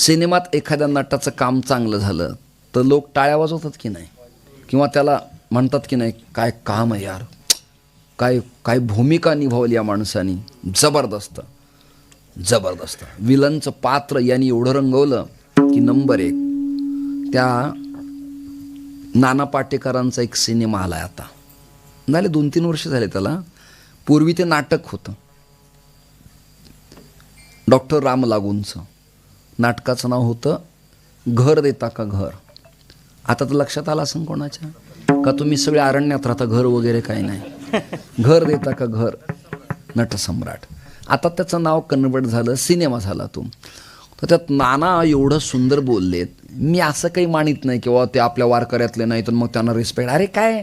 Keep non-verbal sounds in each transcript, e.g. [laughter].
सिनेमात एखाद्या नटाचं काम चांगलं झालं तर लोक टाळ्या वाजवतात की नाही? किंवा त्याला म्हणतात की नाही काय काम आहे यार? काय काय भूमिका निभावली या माणसानी? जबरदस्त जबरदस्त. विलनचं पात्र यांनी एवढं रंगवलं की नंबर एक त्या नाना पाटेकरांचा एक सिनेमा आला आहे आता. झाले दोन तीन वर्ष झाले त्याला. पूर्वी ते नाटक होतं. डॉक्टर राम लागूंचं नाटकाचं नाव होतं घर देता का घर. आता तर लक्षात आलं असं कोणाच्या? का तुम्ही सगळे अरण्यात राहता घर वगैरे काही नाही. [laughs] घर देता का घर. नटसम्राट. आता त्याचं नाव कन्वर्ट झालं सिनेमा झाला तो. तर त्यात नाना एवढं सुंदर बोललेत. मी असं काही मानित नाही किंवा ते आपल्या वारकऱ्यातले नाही तर मग त्यांना रिस्पेक्ट अरे काय?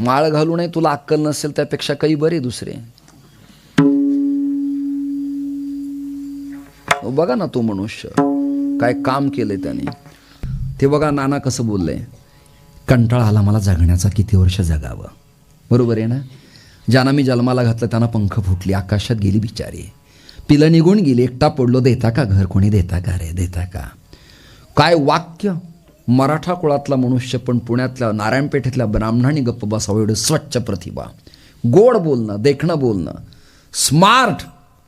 माळ घालू नये तुला अक्कल नसेल त्यापेक्षा काही बरे दुसरे. बघा ना तो मनुष्य. काय काम केलंय त्याने. ते बघा नाना कसं बोललंय कंटाळा आला मला जगण्याचा किती वर्ष जगावं. बरोबर आहे ना? ज्यांना मी जन्माला घातलं त्यांना पंख फुटली आकाशात गेली बिचारी. पिलं निघून गेली एकटा पडलो देता का घर कोणी? देता का रे? देता का? काय वाक्य? मराठा कुळातला मनुष्य पण पुण्यातल्या नारायणपेठेतल्या ब्राह्मणांनी गप्प बसावं एवढं स्वच्छ प्रतिभा. गोड बोलणं देखणं बोलणं. स्मार्ट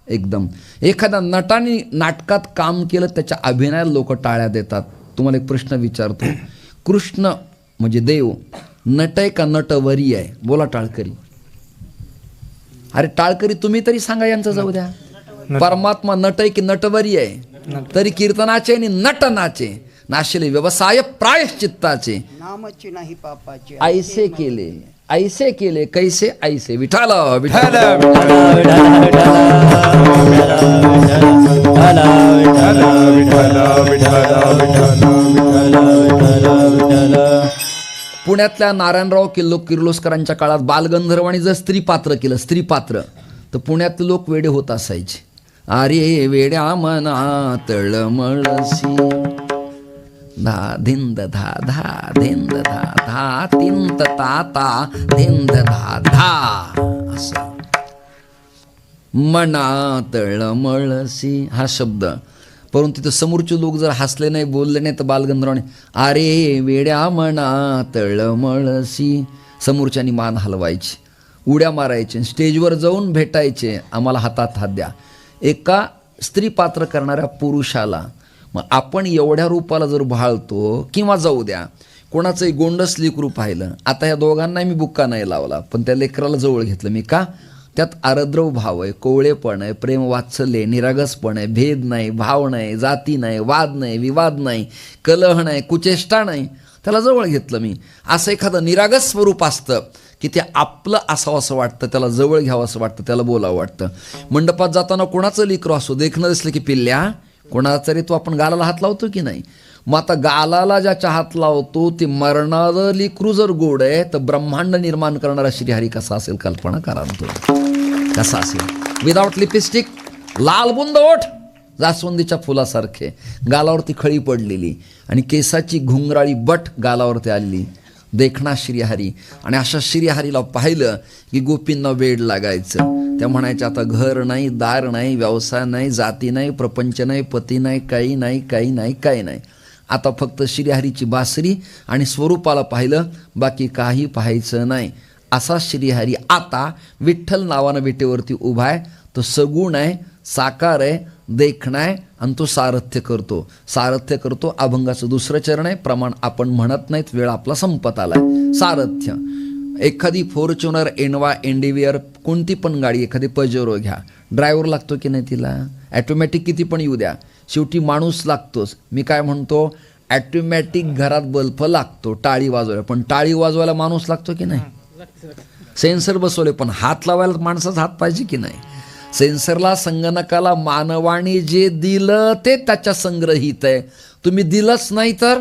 एकदम. एखाद्या नटाने नाटकात काम केलं त्याच्या अभिनयाला लोक टाळ्या देतात. तुम्हाला एक प्रश्न विचारतो. [clears throat] कृष्ण म्हणजे देव नट आहे का नटवरी आहे? बोला टाळकरी. अरे टाळकरी तुम्ही तरी सांगा यांचं जाऊ द्या. परमात्मा नट आहे की नटवरी आहे? तरी कीर्तनाचे आणि नटनाचे. नाशिले व्यवसाय प्रायश्चित्ताचे. नामची नाही पापाची. ऐसे केले. ऐसे केले कैसे ऐसे? विठाल विठाल पुण्यातल्या नारायणराव किल्लो किर्लोस्करांच्या काळात बालगंधर्वाणी जर स्त्री पात्र केलं स्त्री पात्र तर पुण्यातले लोक वेडे होत असायचे. अरे वेड्या मना तळमळसी धा धिंद धा धा धिंद धा धा तिंत ता ता धिंद धा धा असं मना तळमळसी हा शब्द परंतु तिथं समोरचे लोक जर हसले नाही बोलले नाही तर बालगंधर्वाने अरे वेड्या मना तळमळसी समोरच्यानी मान हलवायची उड्या मारायचे स्टेजवर जाऊन भेटायचे आम्हाला हातात हात द्या एका स्त्री पात्र करणाऱ्या पुरुषाला मग आपण एवढ्या रूपाला जर भाळतो किंवा जाऊ द्या कोणाचंही गोंडस रूप पाहिलं आता या दोघांना मी बुक्का नाही लावला पण त्या लेकराला जवळ घेतलं मी का? त्यात आरद्रव भाव आहे कोवळेपण आहे प्रेम वात्सल्य निरागसपण आहे भेद नाही भाव नाही जाती नाही वाद नाही विवाद नाही कलह नाही कुचेष्टा नाही. त्याला जवळ घेतलं मी. असं एखादं निरागस स्वरूप असतं की ते आपलं असावं असं वाटतं त्याला जवळ घ्यावं असं वाटतं त्याला बोलावं वाटतं. मंडपात जाताना कोणाचं लिकरो असो देखणं दिसलं की पिल्ल्या कोणाचा तरी तो आपण गालाला हात लावतो की नाही? मग आता गालाला ज्याच्या हात लावतो ती मरणारली लेकरू गोड आहे तर ब्रह्मांड निर्माण करणारा श्रीहरी कसा असेल? कल्पना करा तो कसा असेल? विदाउट लिपस्टिक लाल बुंद ओठ जास्वंदीच्या फुलासारखे. गालावरती खळी पडलेली आणि केसाची घुंगराळी बट गालावरती आलेली. देखणा श्रीहरी. आणि अशा श्रीहरीला पाहिलं की गोपींना वेड लागायचं. त्या म्हणायच्या आता घर नाही दार नाही व्यवसाय नाही जाती नाही प्रपंच नाही पती नाही काही नाही काही नाही काही नाही. आता फक्त श्रीहरीची बासरी आणि स्वरूपाला पाहिलं बाकी काही पाहायचं नाही. असा श्रीहरी आता विठ्ठल नावानं विटेवरती उभा आहे. तो सगुण आहे साकार आहे देखणं आहे आणि तो सारथ्य करतो. सारथ्य करतो अभंगाचं दुसरं चरण आहे. प्रमाण आपण म्हणत नाहीत वेळ आपला संपत आलाय. सारथ्य. एखादी फॉर्च्युनर एनवा एनडीव्हिअर कोणती पण गाडी एखादी पजेरो घ्या. ड्रायव्हर लागतो की नाही तिला? ॲटोमॅटिक किती पण येऊ द्या. शेवटी माणूस लागतोच. मी काय म्हणतो? ॲटोमॅटिक घरात बल्ब लागतो टाळी वाजवायला. पण टाळी वाजवायला माणूस लागतो की नाही? सेन्सर बसवले पण हात लावायला माणसाचा हात पाहिजे की नाही? सेन्सरला संगणकाला मानवाने जे दिलं ते त्याच्या संग्रहित आहे तुम्ही दिलंच नाही तर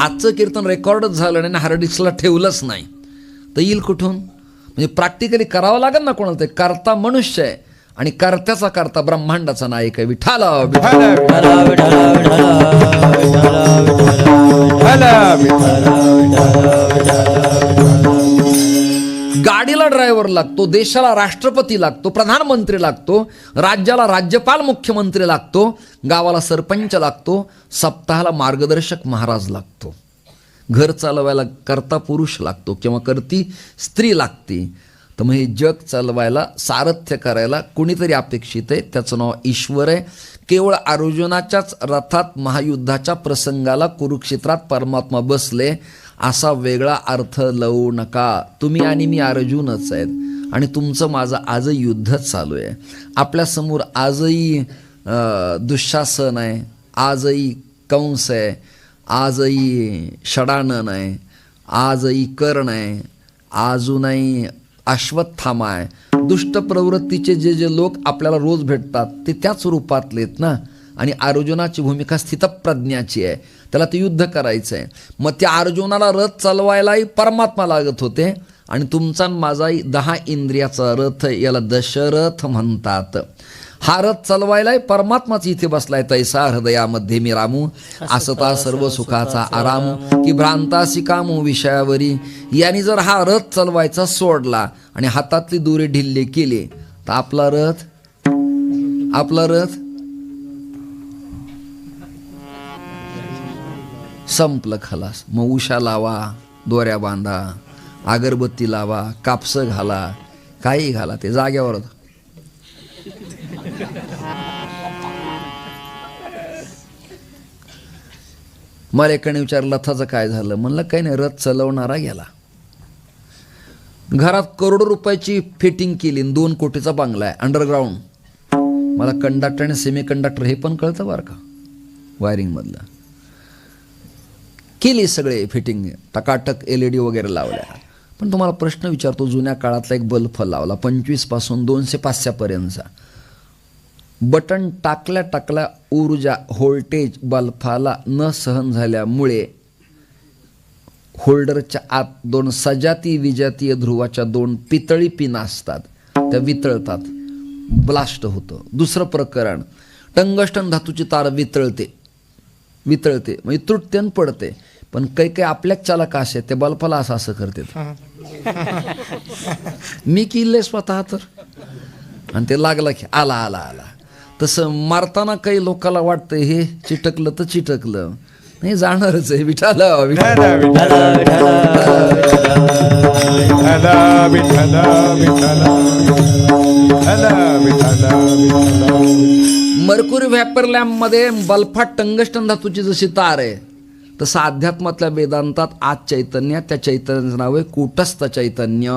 आजचं कीर्तन रेकॉर्डच झालं नाही हार्ड डिस्कला ठेवलंच नाही तर येईल कुठून म्हणजे प्रॅक्टिकली करावं लागेल ना कोणाला ते करता मनुष्य आहे आणि कर्त्याचा करता ब्रह्मांडाचा नायक आहे विठाला गाडीला ड्रायव्हर लागतो देशाला राष्ट्रपती लागतो प्रधानमंत्री लागतो राज्याला राज्यपाल मुख्यमंत्री लागतो गावाला सरपंच लागतो सप्ताहाला मार्गदर्शक महाराज लागतो. घर चालवायला करता पुरुष लागतो किंवा करती स्त्री लागते. तर मग हे जग चालवायला सारथ्य करायला कुणीतरी अपेक्षित आहे? त्याचं नाव ईश्वर आहे. केवळ अर्जुनाच्याच रथात महायुद्धाच्या प्रसंगाला कुरुक्षेत्रात परमात्मा बसले असा वेगळा अर्थ लावू नका. तुम्ही आणि मी अर्जुनच आहेत. आणि तुमचं माझं आजही युद्धच चालू आहे. आपल्यासमोर आजही दुःशासन आहे. आजही कंस आहे. आजही षडानन आहे. आजही कर्ण आहे. अजूनही अश्वत्थामा आहे. दुष्ट प्रवृत्तीचे जे जे लोक आपल्याला रोज भेटतात ते त्याच रूपातले आहेत ना? आणि अर्जुनाची भूमिका स्थितप्रज्ञाची आहे. त्याला ते युद्ध करायचं आहे मग त्या अर्जुनाला रथ चालवायलाही परमात्मा लागत होते आणि तुमचा माझाही दहा इंद्रियाचा रथ याला दशरथ म्हणतात. हा रथ चालवायलाही परमात्माच इथे बसलाय तैसा हृदयामध्ये मी रामू. असता सर्व सुखाचा आराम की भ्रांतासी कामू विषयावरी. यांनी जर हा रथ चालवायचा सोडला आणि हातातली दोरे ढिल्ले केले तर आपला रथ आपला रथ संपलं खलास. मग उशा लावा दोऱ्या बांधा अगरबत्ती लावा कापसं घाला काही घाला ते जाग्यावर होतं. मला एकाने विचारलं लथाचं काय झालं? म्हणलं काही नाही रथ चलवणारा गेला. घरात करोडो रुपयाची फिटिंग केली आणि दोन कोटीचा बांगला आहे अंडरग्राऊंड मला कंडक्टर आणि सेमी कंडक्टर हे पण कळतं बरं का? वायरिंगमधलं केली सगळे फिटिंग टकाटक एल ई डी वगैरे लावल्या. पण तुम्हाला प्रश्न विचारतो जुन्या काळातला एक बल्ब लावला पंचवीसपासून दोनशे पाचशेपर्यंतचा बटन टाकल्या टाकल्या ऊर्जा व्होल्टेज बल्फाला न सहन झाल्यामुळे होल्डरच्या आत दोन सजाती विजातीय ध्रुवाच्या दोन पितळी पिना असतात त्या वितळतात. ब्लास्ट होतं. दुसरं प्रकरण टंगस्टन धातूची तार वितळते. वितळते म्हणजे तुटते आणि पडते. पण काही काही आपल्याच चालक असे आहेत, ते बल्फाला असं असं करते [laughs] मी किल्ले स्वतः तर. आणि ते लागलं की आला आला आला. तसं मारताना काही लोकाला वाटतं हे चिटकलं तर चिटकलं. नाही जाणारच आहे. विठाल विठाल विठ्ठला. मरकुरी विठ्ठला विठ्ठला व्हॅपर लॅम्पमध्ये टंगस्टन धातूची जशी तार आहे तसं अध्यात्मातल्या वेदांतात आज चैतन्य त्या चैतन्याचं नाव आहे कुटस्थ चैतन्य.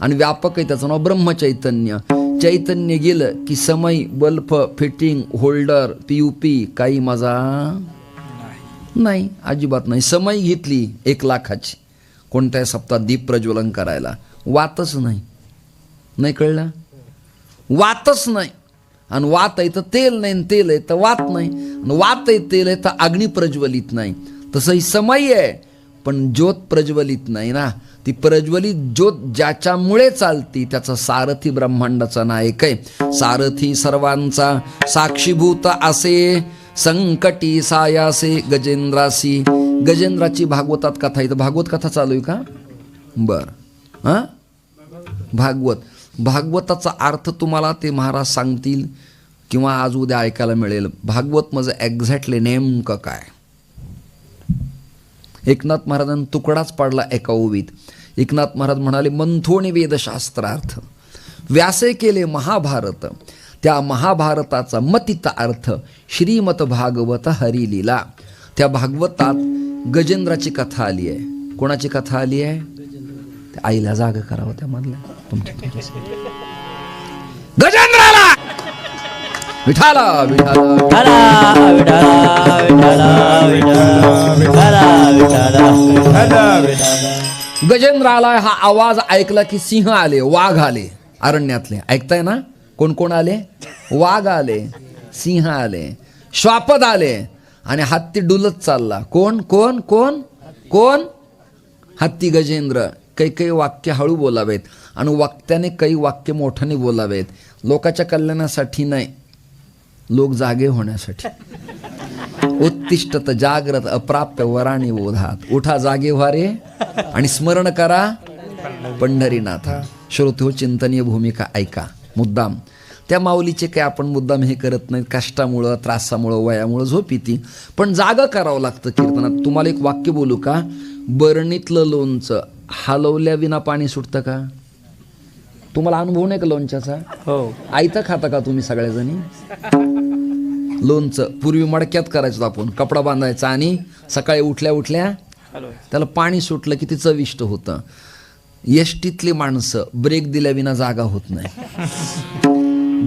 आणि व्यापक आहे त्याचं नाव ब्रह्मचैतन्य. चैतन्य गेलं की समय bulb fitting holder P U P काही माझा नाही. अजिबात नाही. समय घेतली एक लाखाची. कोणत्या सप्ताहात दीप प्रज्वलन करायला. वातच नाही. नाही कळलं? वातच नाही. आणि वात आहे तर तेल नाही आणि तेल आहे तर वात नाही. आणि वात आहे तेल आहे तर अग्नी प्रज्वलित नाही. तसं ही समय आहे पण ज्योत प्रज्वलित नाही ना. ती प्रज्वलित ज्योत ज्याच्यामुळे चालती त्याचा सारथी ब्रह्मांडाचा नायक आहे. सारथी सर्वांचा साक्षीभूत असे संकटी सायासे गजेंद्रासी. गजेंद्राची भागवतात कथा इथं भागवत कथा चालू आहे का? बर. हां? भागवत. भागवताचा अर्थ तुम्हाला ते महाराज सांगतील किंवा आज उद्या ऐकायला मिळेल. भागवत माझं एक्झॅक्टली नेमकं काय? एकनाथ महाराजांनी तुकडाच पाडला एका ओवीत. एकनाथ महाराज म्हणाले मंथोणी वेदशास्त्रार्थ व्यासे केले महाभारत त्या महाभारताचा मतीचा अर्थ श्रीमत भागवत हरिलीला त्या भागवतात गजेंद्राची कथा आली आहे. कोणाची कथा आली आहे? त्या आईला जाग करावं त्यामधल्या तुमच्या तुमच्या गजेंद्राला! विठाला विठाला. विठ्ठला विठ्ठला गजेंद्र आलाय हा आवाज ऐकला की सिंह आले वाघ आले अरण्यातले. ऐकताय ना? कोण कोण आले? वाघ आले सिंह आले श्वापद आले आणि हत्ती डुलत चालला. कोण कोण कोण? कोण? हत्ती गजेंद्र. काही काही वाक्य हळू बोलावेत आणि वाक्याने काही वाक्य मोठ्याने बोलावेत. लोकाच्या कल्याणासाठी नाही लोक जागे होण्यासाठी. उत्तिष्ठत जाग्रत अप्राप्य वराणी बोधात. उठा जागे व्हा रे आणि स्मरण करा पंढरीनाथा. श्रोते हो चिंतनीय भूमिका ऐका. मुद्दाम. त्या माऊलीचे काय आपण मुद्दाम हे करत नाहीत. कष्टामुळं त्रासामुळं वयामुळं झोप येते पण जागा करावं लागतं कीर्तनात. तुम्हाला एक वाक्य बोलू का? बरणीतलं लोणचं. हलवल्या विना पाणी सुटतं का? तुम्हाला अनुभव नाही का लोणच्याचा? हो. आयतं खाता का तुम्ही सगळ्याजणी लोणचं पूर्वी मडक्यात करायचो आपण कपडा बांधायचा आणि सकाळी उठल्या उठल्या त्याला पाणी सुटलं की ते चविष्ट होतं. यष्टीतली माणसं ब्रेक दिल्याविना जागा होत नाही.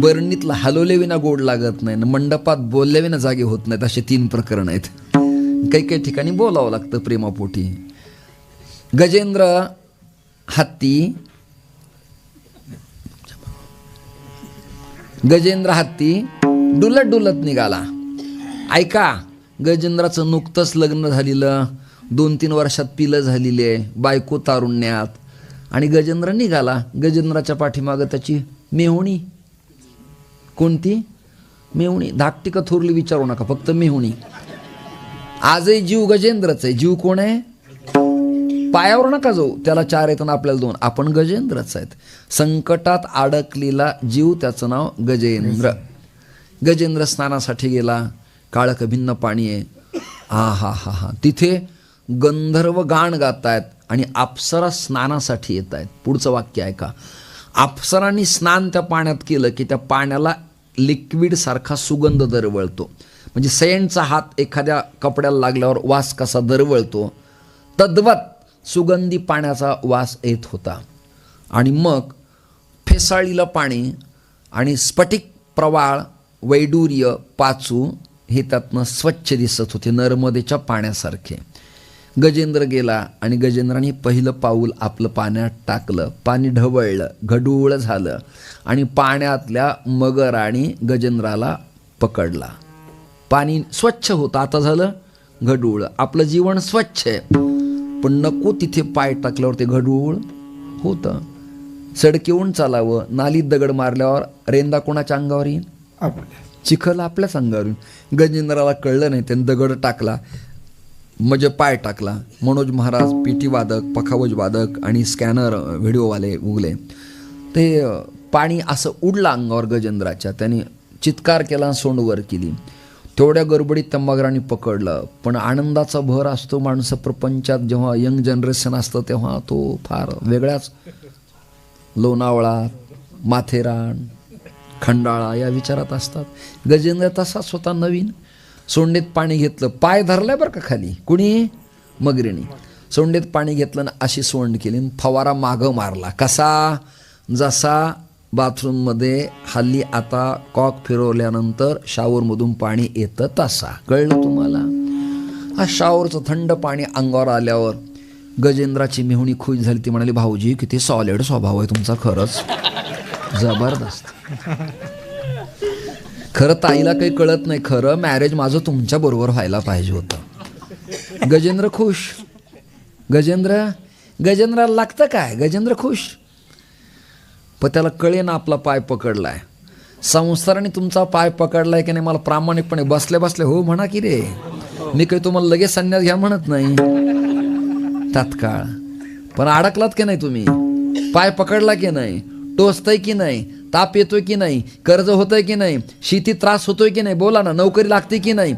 बरणीतलं हलवल्या विना गोड लागत नाही मंडपात बोलल्याविना जागे होत नाहीत असे तीन प्रकरण आहेत. काही काही ठिकाणी बोलावं लागतं प्रेमापोटी. गजेंद्र हत्ती. गजेंद्र हत्ती. डुलत डुलत निघाला. ऐका गजेंद्राचं नुकतंच लग्न झालेलं दोन तीन वर्षात पिलं झालेली आहे बायको तारुण्यात. आणि गजेंद्र निघाला. गजेंद्राच्या पाठीमागं त्याची मेहुणी. कोणती? मेहुणी. धाकटी का थोरली विचारू नका फक्त मेहुणी. आजही जीव गजेंद्रच आहे. जीव कोण आहे? पायावर नका जाऊ. त्याला चार येतात आपल्याला दोन. आपण गजेंद्रच आहेत. संकटात अडकलेला जीव त्याचं नाव गजेंद्र. गजेंद्र स्नानासाठी गेला. काळक भिन्न पाणी आहे. हा हा हा हा. तिथे गंधर्व गाण गात आहेत आणि अप्सरा स्नानासाठी येत आहेत पुढचं वाक्य ऐका. अप्सरांनी स्नान त्या पाण्यात केलं की त्या पाण्याला लिक्विडसारखा सुगंध दरवळतो. म्हणजे सेंटचा हात एखाद्या कपड्याला लागल्यावर वास कसा दरवळतो. तद्वत सुगंधी पाण्याचा वास येत होता. आणि मग फेसाळीला पाणी आणि स्फटिक प्रवाळ वैडूर्य पाचू हे त्यातनं स्वच्छ दिसत होते नर्मदेच्या पाण्यासारखे. गजेंद्र गेला आणि गजेंद्राने पहिलं पाऊल आपलं पाण्यात टाकलं. पाणी ढवळलं घडूळ झालं आणि पाण्यातल्या मगराने गजेंद्राला पकडला. पाणी स्वच्छ होतं आता झालं घडूळ. आपलं जीवन स्वच्छ आहे. पण नको तिथे पाय टाकल्यावर ते घडूळ होतं. सडकीहून चालावं नालीत दगड मारल्यावर रेंदा कोणाच्या अंगावर येईल आपल्या. चिखल आपल्याच अंगावर येईल गजेंद्राला कळलं नाही त्याने दगड टाकला म्हणजे पाय टाकला. मनोज महाराज पिटी वादक पखावज वादक आणि स्कॅनर व्हिडिओवाले उगले. ते पाणी असं उडलं अंगावर गजेंद्राच्या. त्याने चित्कार केला आणि सोंड वर केली. तेवढ्या गडबडीत त्या पकडलं. पण आनंदाचा भर असतो माणसं प्रपंचात. जेव्हा यंग जनरेशन असतं तेव्हा तो फार वेगळ्याच लोणावळा माथेरान खंडाळा या विचारात असतात. गजेंद्र तसाच स्वतः नवीन. सोंडेत पाणी घेतलं. पाय धरलाय बरं का खाली? कुणी? मगरीने. सोंडेत पाणी घेतलं ना अशी सोंड केली आणि फवारा मागं मारला. कसा? जसा? बाथरूममध्ये हल्ली आता कॉक फिरवल्यानंतर शावरमधून पाणी येतं तसा. कळलं तुम्हाला? हा शावरचं थंड पाणी अंगावर आल्यावर गजेंद्राची मेहुणी खुश झाली. ती म्हणाली भाऊजी किती सॉलिड स्वभाव आहे तुमचा खरंच. जबरदस्त. खरं ताईला काही कळत नाही. खरं मॅरेज माझं तुमच्या बरोबर व्हायला पाहिजे होतं. गजेंद्र खुश. गजेंद्र? गजेंद्राला लागतं काय? गजेंद्र खुश? पण त्याला कळे ना आपला पाय पकडलाय. संसाराने तुमचा पाय पकडलाय की नाही मला प्रामाणिकपणे बसले बसले हो म्हणा की रे. मी काही तुम्हाला लगेच संन्यास घ्या म्हणत नाही. तात्काळ. पण अडकलात की नाही तुम्ही? पाय पकडला की नाही? टोचतंय की नाही? ताप येतोय की नाही? कर्ज होतंय की नाही? शेती त्रास होतोय की नाही? बोला ना नोकरी लागते की नाही?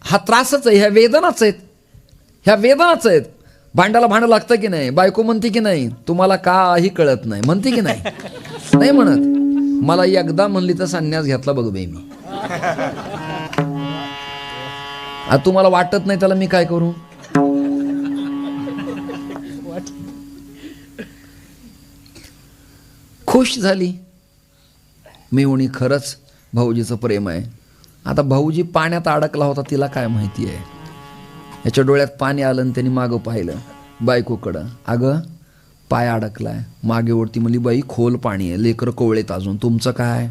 हा त्रासच आहे ह्या वेदनाच आहेत. ह्या वेदनाच आहेत. भांड्याला भांडं लागतं की नाही? बायको म्हणते की नाही तुम्हाला काही कळत नाही. म्हणते की नाही? नाही म्हणत. मला एकदा म्हणली तर संन्यास घेतला बघ बाई मी. आता तुम्हाला वाटत नाही त्याला मी काय करू? खुश झाली. मी उणी खरंच भाऊजीचं प्रेम आहे. आता भाऊजी पाण्यात अडकला होता तिला काय माहिती आहे? याच्या डोळ्यात पाणी आलं आणि त्यांनी मागं पाहिलं. बायकोकडं. अगं पाय अडकलाय. मागे वरती म्हणली बाई खोल पाणी आहे. लेकर कोवळेत अजून. तुमचं काय?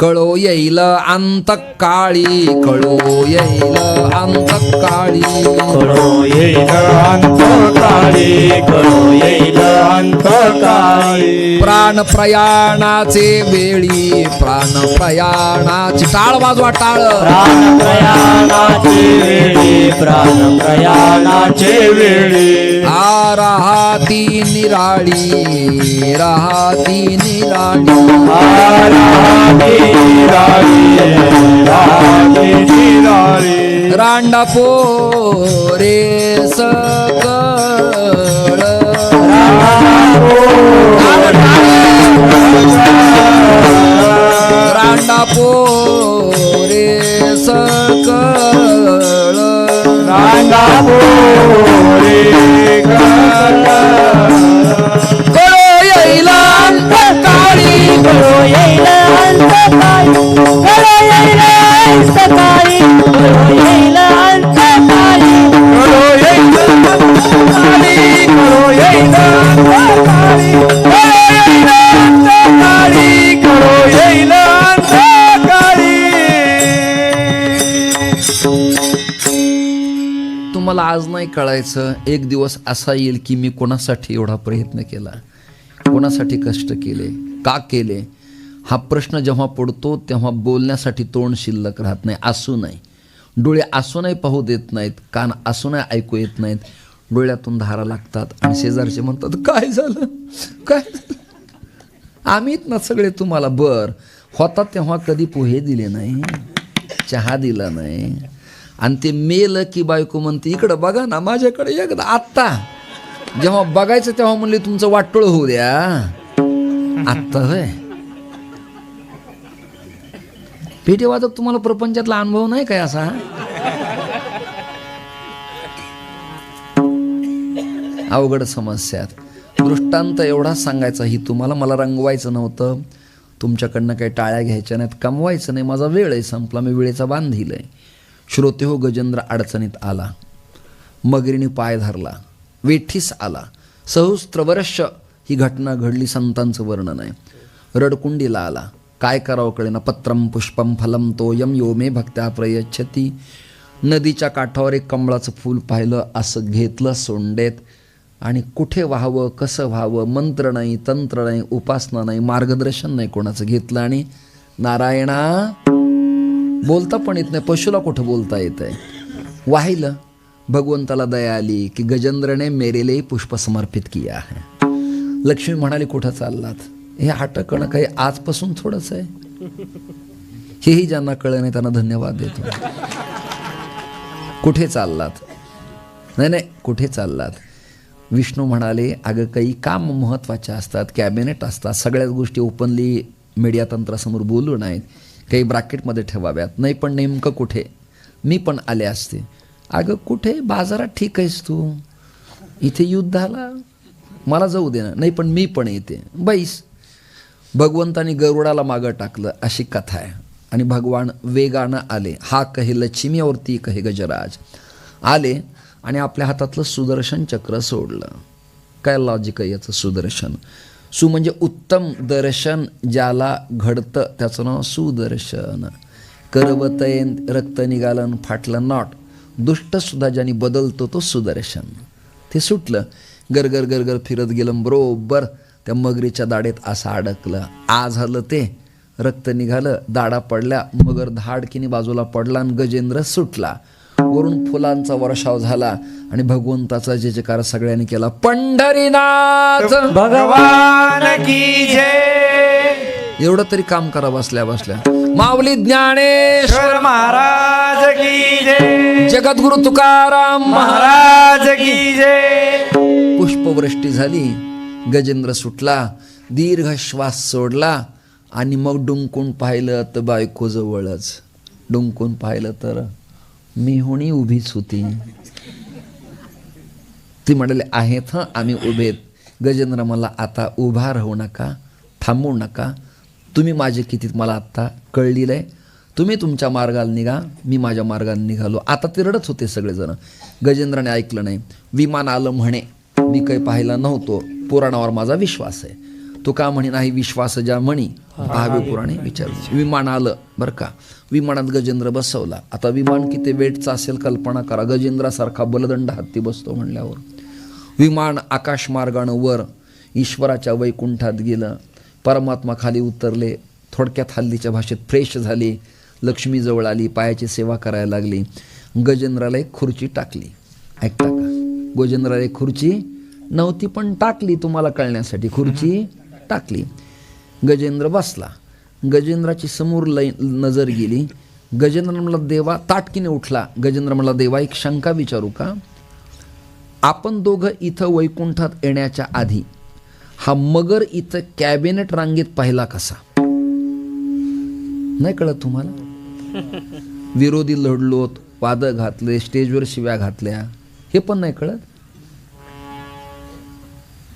कळो येईल अंत काळी कळो येईल अंत काळी कळो येईल अंतकाळी कळो येईल अंतकाळी. प्राण प्रयाणाचे वेळी प्राण प्रयाणाची टाळ वाजवा टाळ. प्राण प्रयाणाचे वेळी प्राण प्रयाणाचे वेळी. आ राहाती निराळी राहाती निराळी. रांडापो रे सकळ रांडापो कळायचं एक दिवस असा येईल की मी कोणासाठी एवढा प्रयत्न केला? कोणासाठी कष्ट केले? का केले? हा प्रश्न जेव्हा पडतो तेव्हा बोलण्यासाठी तोंड शिल्लक राहत नाही असू नाही डोळे असूनही पाहू देत नाहीत कान असूनही ऐकू येत नाहीत. डोळ्यातून धारा लागतात आणि शेजारचे म्हणतात काय झालं? काय आम्हीच आम्हीत ना सगळे तुम्हाला बर. होता तेव्हा कधी पोहे दिले नाही? चहा दिला नाही? आणि ते मेल की बायको म्हणते इकडं बघा ना माझ्याकडे एकदा आत्ता. जेव्हा बघायचं तेव्हा म्हणले तुमचं वाटोळ होऊ द्या. आत्ता होय. पेटे वादक तुम्हाला प्रपंचातला अनुभव नाही काय असा? अवघड समस्यात. दृष्टांत एवढा सांगायचा ही तुम्हाला मला रंगवायचं नव्हतं. तुमच्याकडनं काही टाळ्या घ्यायच्या नाहीत कमवायचं नाही. माझा वेळ आहे संपला मी वेळेचा बांधील आहे श्रोते हो गजेंद्र अडचणीत आला. मगरीने पाय धरला. वेठीस आला. सहस्त्रवर्ष ही घटना घडली संतांचं वर्णन आहे. रडकुंडीला आला. काय करावं कळेना. पत्रम पुष्पम फलम तोयम यो मे भक्त्या प्रयच्छती. नदीच्या काठावर एक कमळाचं फूल पाहिलं. असं घेतलं सोंडेत. आणि कुठे व्हावं कसं व्हावं मंत्र नाही तंत्र नाही उपासना नाही मार्गदर्शन नाही कोणाचं घेतलं. आणि नारायणा बोलता पण येत नाही. पशुला कुठं बोलता येत आहे? वाहिलं भगवंताला दया आली की गजेंद्रने मेरेले पुष्प समर्पित किया आहे. लक्ष्मी म्हणाली कुठं चाललात? हे हटकणं काही आजपासून थोडंच आहे. हेही ज्यांना कळलं नाही त्यांना धन्यवाद देतो. कुठे चाललात? नाही नाही कुठे चाललात? विष्णू म्हणाले अगं काही काम महत्त्वाचे असतात कॅबिनेट असतात. सगळ्याच गोष्टी ओपनली मीडिया तंत्रासमोर बोलू नाहीत. काही ब्रॅकेटमध्ये ठेवाव्यात. नाही पण नेमकं कुठे? मी पण आले असते. अगं कुठे? बाजारात ठीक आहेस तू. इथे युद्ध आला मला जाऊ दे ना. नाही पण मी पण येते. बैस. भगवंतानी गरुडाला मागं टाकलं. अशी कथा आहे. आणि भगवान वेगानं आले. हा कहे लक्ष्मी और ती कहे गजराज. आले आणि आपल्या हातातलं सुदर्शन चक्र सोडलं. काय लॉजिक आहे याचं सुदर्शन? सु म्हणजे उत्तम दर्शन ज्याला घडतं त्याचं नाव सुदर्शन. करवतयन रक्त निघालं फाटलं नॉट. दुष्टसुद्धा ज्यानी ज्याने बदलतो तो सुदर्शन. ते सुटलं. गरगर गरगर फिरत गेलं बरोबर. त्या मगरीच्या दाडेत असं अडकलं. आ झालं ते. रक्त निघालं दाडा पडल्या मगर धाडकीने बाजूला पडला आणि गजेंद्र सुटला. वरून फुलांचा वर्षाव झाला आणि भगवंताचा जे जयकार सगळ्यांनी केला. पंढरीनाथ! भगवान की जय! एवढं तरी काम करा बसल्या बसल्या. माऊली ज्ञानेश्वर महाराज की जय! जगद्गुरु तुकाराम महाराज की जय! पुष्पवृष्टी झाली गजेंद्र सुटला दीर्घ श्वास सोडला आणि मग डुंकून पाहिलं तर बायको जवळच डुंकून पाहिलं तर मी होणी उभीच होती. ती म्हणाले आहेत हं आम्ही उभेत गजेंद्र मला आता उभा राहू नका थांबू नका. तुम्ही माझे किती मला आत्ता कळलेलं आहे तुम्ही तुमच्या मार्गाला निघा मी माझ्या मार्गाने निघालो. आता ते रडत होते सगळेजण. गजेंद्राने ऐकलं नाही. विमान आलं म्हणे मी काही पाहिला नव्हतो. पुराणावर माझा विश्वास आहे. तो का म्हणे नाही विश्वास ज्या म्हणी भावे पुराणे विचार. विमान आलं बरं का. विमानात गजेंद्र बसवला. आता विमान किती वेटचं असेल कल्पना करा. गजेंद्रासारखा बलदंड हत्ती बसतो म्हणल्यावर. विमान आकाशमार्गानं वर ईश्वराच्या वैकुंठात गेलं. परमात्मा खाली उतरले. थोडक्यात हल्लीच्या भाषेत फ्रेश झाली. लक्ष्मीजवळ आली. पायाची सेवा करायला लागली. गजेंद्राला एक खुर्ची टाकली. ऐकता का? गजेंद्राला एक खुर्ची नव्हती पण टाकली तुम्हाला कळण्यासाठी. खुर्ची टाकली. गजेंद्र बसला. गजेंद्राची समोर लै नजर गेली. गजेंद्र म्हणला देवा ताटकीने उठला. गजेंद्र म्हणला देवा एक शंका विचारू का? आपण दोघं इथं वैकुंठात येण्याच्या आधी हा मगर इथं कॅबिनेट रांगेत पाहिला कसा? नाही कळत तुम्हाला? [laughs] विरोधी लढलोत वाद घातले स्टेजवर शिव्या घातल्या. हे पण नाही कळत?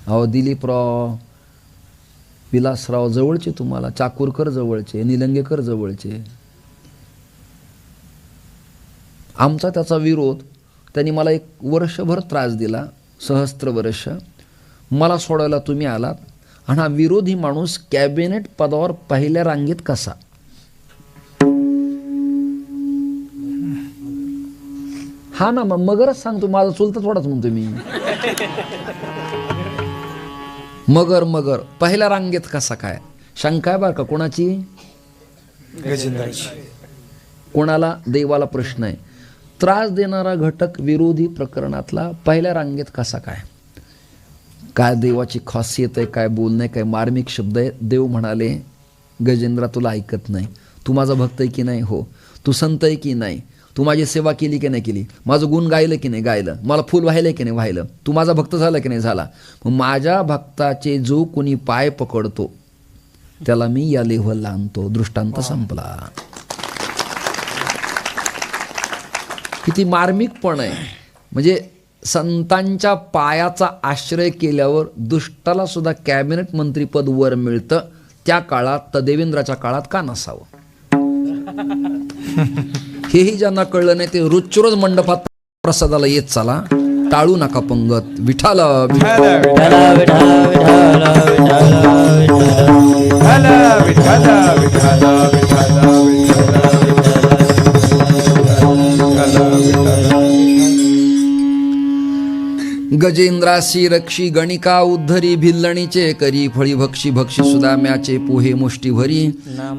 अहो दिलीपराव विलासराव जवळचे तुम्हाला चाकूरकर जवळचे निलंगेकर जवळचे. आमचा त्याचा विरोध त्यांनी मला एक वर्षभर त्रास दिला सहस्त्र वर्ष. मला सोडायला तुम्ही आलात आणि हा विरोधी माणूस कॅबिनेट पदावर पहिल्या रांगेत कसा? हा ना मग मगरच सांगतो माझा चुलता थोडाच म्हणतो मी. मगर मगर पहिल्या रांगेत कसा काय? शंका आहे बरं का कोणाची? कोणाला? देवाला प्रश्न आहे. त्रास देणारा घटक विरोधी प्रकरणातला पहिल्या रांगेत कसा काय? काय देवाची खासियत आहे काय बोलणं काय मार्मिक शब्द आहे? देव म्हणाले गजेंद्रा तुला ऐकत नाही. तू माझा भक्त आहे की नाही? हो. तू संत आहे की नाही? तू माझी सेवा केली की नाही केली? माझं गुण गायलं की नाही गायलं? मला फुल वाहिलं की नाही वाहिलं तू माझा भक्त झाला की नाही झाला? मग माझ्या भक्ताचे जो कोणी पाय पकडतो त्याला मी या लेव्हलला आणतो दृष्टांत संपला. किती मार्मिक पण आहे. म्हणजे संतांच्या पायाचा आश्रय केल्यावर दुष्टाला सुद्धा कॅबिनेट मंत्रीपद वर मिळतं. त्या काळात तर देवेंद्राच्या काळात का नसावं? [laughs] हेही ज्यांना कळलं नाही ते रोजच्या रोज मंडपात प्रसादाला येत चला. टाळू नका पंगत. विठाल विठ्ठल गजेंद्रासी रक्षी गणिका उद्धरी भिल्लणीचे करी फळी भक्षी भक्षी सुदाम्याचे पोहे मुष्टी भरी.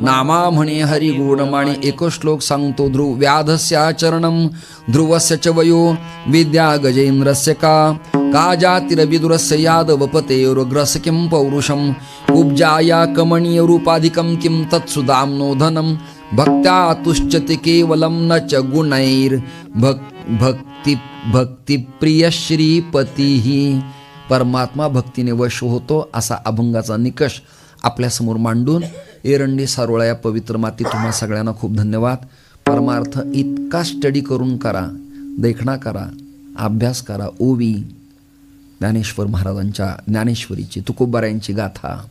नामा म्हणे हरी गुणमाणी एक श्लोक सांगतो ध्रुव व्याधस्या चरणम ध्रुवस्य च वयो विद्या गजेंद्रस्य का? का जातिरविदुरस्य यादवपतेरुग्रस किं पौरुषम उपजाया कमणीय रूपाधिकं किं तत्सुदाम्नो धनं भक्त्या तुश्चति केवलं न च गुणैर। भक्ती भक्तिप्रिय श्रीपतीही परमात्मा भक्तीने वश होतो असा अभंगाचा निकष आपल्यासमोर मांडून एरंडी सारोळा या पवित्र माती तुम्हा सगळ्यांना खूप धन्यवाद. परमार्थ इतका स्टडी करून करा देखणा करा अभ्यास करा ओवी. ज्ञानेश्वर महाराजांच्या ज्ञानेश्वरीची तुकोबारायांची गाथा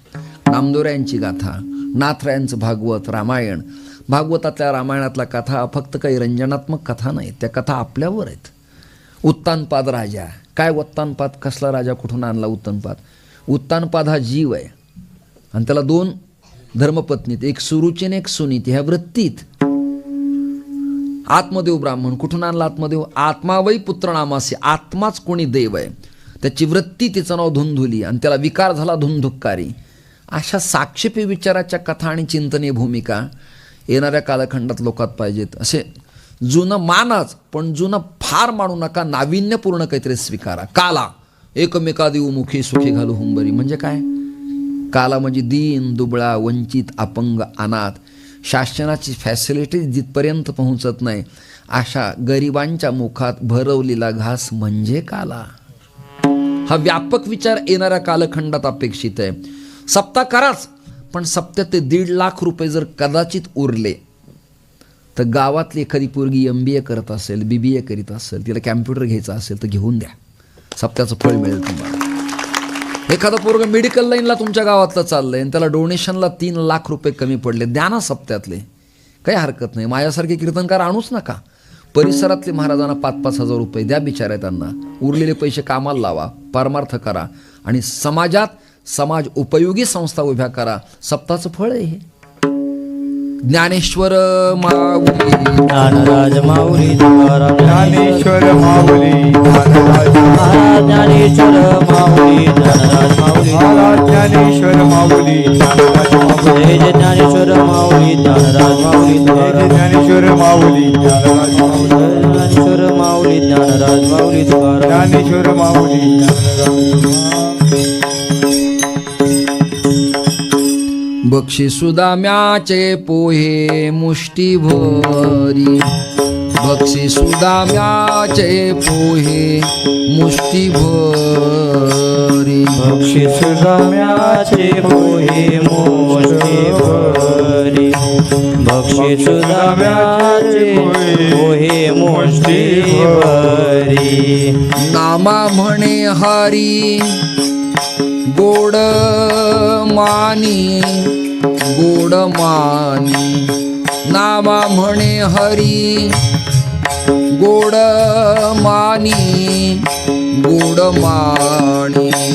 नामदोऱ्यांची गाथा नाथरायांचं भागवत रामायण भागवतातल्या रामायणातल्या कथा फक्त काही रंजनात्मक कथा नाहीत त्या कथा आपल्यावर आहेत. उत्तानपाद राजा. काय उत्तानपाद? कसला राजा कुठून आणला उत्तानपाद? उत्तानपाद हा जीव आहे. आणि त्याला दोन धर्मपत्नीत एक सुरुची आणि एक सुनीती ह्या वृत्तीत. आत्मदेव ब्राह्मण कुठून आणला आत्मदेव? आत्मावई पुत्रनामासी आत्माच कोणी देव आहे. त्याची वृत्ती तिचं नाव धुंधुली आणि त्याला विकार झाला धुंधुक्कारी. अशा साक्षेपी विचाराच्या कथा आणि चिंतनीय भूमिका येणाऱ्या कालखंडात लोकात पाहिजेत. असे जुनं मानाच पण जुनं फार मानू नका नाविन्यपूर्ण काहीतरी स्वीकारा. काला एकमेका देऊ मुखी सुखी घालू हुंबरी. म्हणजे काय? काला म्हणजे दीन दुबळा वंचित अपंग अनाथ. शासनाची फॅसिलिटी जिथपर्यंत पोहोचत नाही अशा गरिबांच्या मुखात भरवलेला घास म्हणजे काला. हा व्यापक विचार येणाऱ्या कालखंडात अपेक्षित आहे. सप्ताह कराच पण सप्त्या ते दीड लाख रुपये जर कदाचित उरले तर गावातली एखादी पोरगी एम बी ए करत असेल बी बी ए करीत असेल तिला कॅम्प्युटर घ्यायचा असेल तर घेऊन द्या. सप्त्याचं फळ मिळेल तुम्हाला. एखादा पोरग मेडिकल लाईनला तुमच्या गावातलं चाललंय आणि त्याला डोनेशनला तीन लाख रुपये कमी पडले द्या ना सप्त्यातले. काही हरकत नाही. माझ्यासारखे कीर्तनकार आणूच नका. परिसरातले महाराजांना पाच पाच हजार रुपये द्या बिचाऱ्या त्यांना. उरलेले पैसे कामाला लावा परमार्थ करा आणि समाजात समाज उपयोगी संस्था उभ्या करा. सप्ताचं फळ आहे हे. ज्ञानेश्वर माऊली. ज्ञानराज माऊली तुकाराम ज्ञानेश्वर माऊली ज्ञानराज महाराज ज्ञानेश्वर माऊली ज्ञानराज माऊली. महाराज ज्ञानेश्वर माऊली ज्ञानराज माऊली. जय जय ज्ञानेश्वर माऊली ज्ञानराज माऊली जय तुकाराम ज्ञानेश्वर माऊली ज्ञानराज माऊली. जय ज्ञानेश्वर माऊली ज्ञानराज माऊली तुकाराम ज्ञानेश्वर माऊली ज्ञानराज बक्षिसुदाम्याचे पोहे मुष्टीभरी. बक्षिसुदाम्याचे पोहे मुष्टीभरी. बक्षीस रम्याचे पोहे मोष्टी भरी बक्षीस रम्याचे पोहे मोष्टी भरी नामा म्हणे हरी गोड मानी. गोड मानी नामा म्हणे हरी. गोड मानी गोड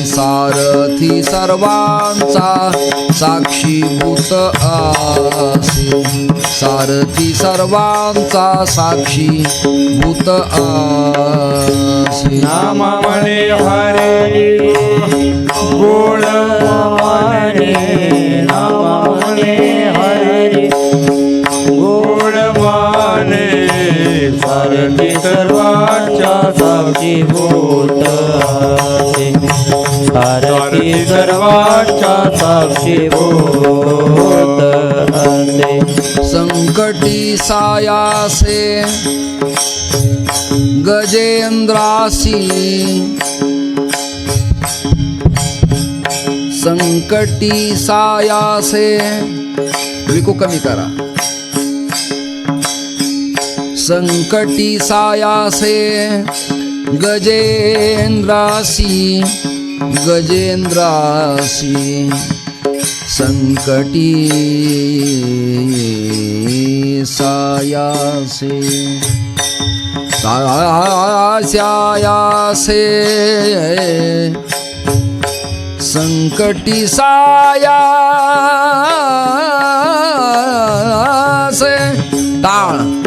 सारथी सर्वांचा साक्षीभूत आसे. सारथी सर्वांचा साक्षी भूत आसे. नामा म्हणे हरे. गोड सारथी सर्वांच्या साक्षी भूत. सारथी सर्वांच्या साक्षी भूत संकटी सायासे गजेंद्रासी संकटी सायासे. विको कमी करा. संकटी सायासे गजेंद्रासी गजेंद्रासी। संकटी सायासे सायासे संकटी सायासे टाळ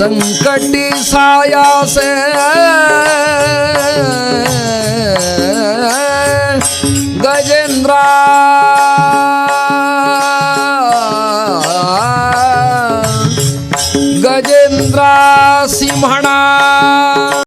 संकटी सायासे गजेंद्रा गजेंद्रा म्हणा